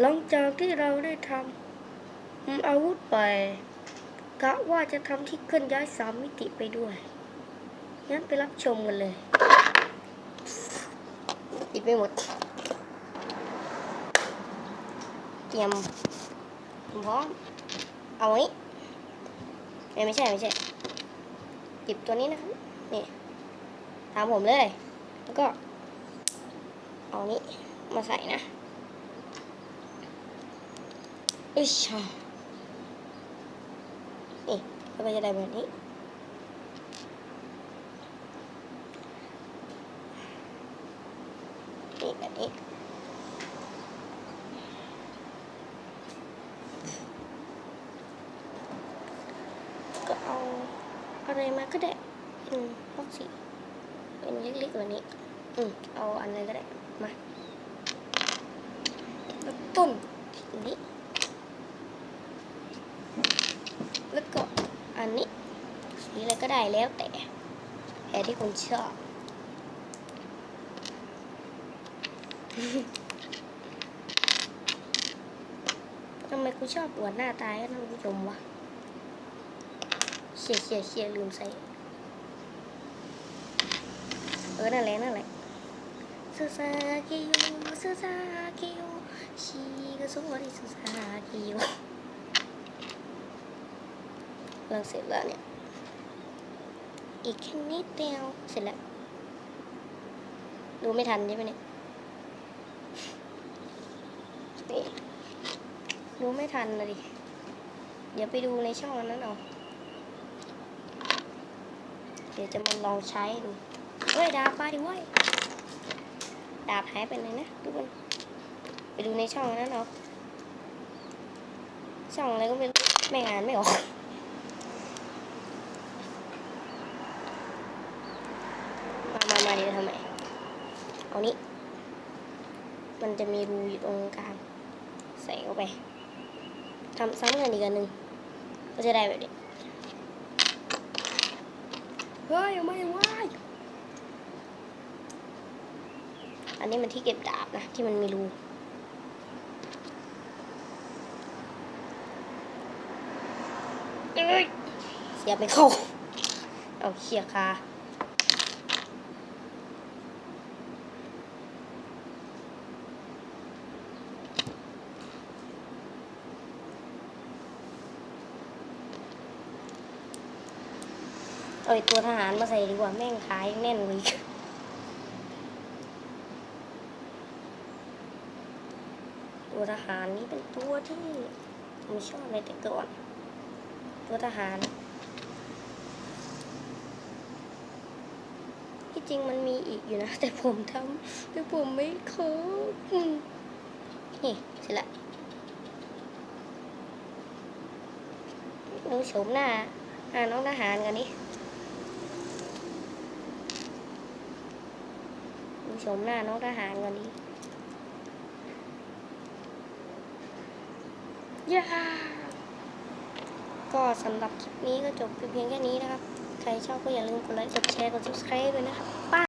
หลังจากที่เราได้ทำอาวุธไปกะว่าจะทำที่เคลื่อนย้ายสามมิติไปด้วย งั้นไปรับชมกันเลยปิดไปหมด เตรียมพร้อม เอาอันนี้ไม่ใช่ไม่ใช่หยิบตัวนี้นะครับ นี่ตามผมเลย แล้วก็ เอานี้มาใส่นะ นี่แล้วก็จะได้แบบนี้ นี่แบบนี้ก็เอาอะไรมาก็ได้ อืมพวกสีเป็นเล็กๆกว่านี้ อืมเอาอันอะไรก็ได้ มาแล้วต้นอันนี้ แล้วก็ อันนี้ สีอะไรก็ได้แล้วแต่แต่ที่คุณชอบทำไมกูชอบอวดหน้าตายให้ท่านผู้ชมวะเชียเชียเชียลืมใส่ เออ นั่นแหละ นั่นแหละซูซากิโยซูซากิโยชิกะโซริซูซากิโย หลังเสร็จแล้วเนี่ย อีกแค่นิดเดียวเสร็จแล้ว ดูไม่ทันใช่ไหมเนี่ยนี่ดูไม่ทันเลยดิเดี๋ยวไปดูในช่องนั้นเอาเดี๋ยวจะมาลองใช้ดูเฮ้ยดาบมาดิเว้ยดาบหายไปไหนนะทุกคนไปดูในช่องนั้นเอาช่องอะไรก็ไม่ไม่งานไม่ออก มามามาเดี๋ยวทำไม เอานี้ มันจะมีรูอยู่ตรงกลางใส่เข้าไปทำซ้ำกันอีกอันหนึ่งก็จะได้แบบนี้เฮ้ยไม่ไหวอันนี้มันที่เก็บดาบนะ ที่มันมีรูเอ้ยเสียบไปเข้าเอาเขี่ยคา เอาไอตัวทหารมาใส่ดีกว่าแม่งขายแน่นกว่าอีกตัวทหารนี้เป็นตัวที่ผมชอบในแต่ก่อน ตัวทหาร ที่จริงมันมีอีกอยู่นะ แต่ผมทำแต่ผมไม่เคยนี่เสร็จละดูโฉมหน้าหน้าน้องทหารกันนี่ ชมหน้าน้องทหารก่อนดีย่าก็สำหรับคลิปนี้ก็จบเพียงแค่นี้นะครับ ใครชอบก็อย่าลืมกดไลค์ กดแชร์ กด subscribe ด้วยนะครับป้า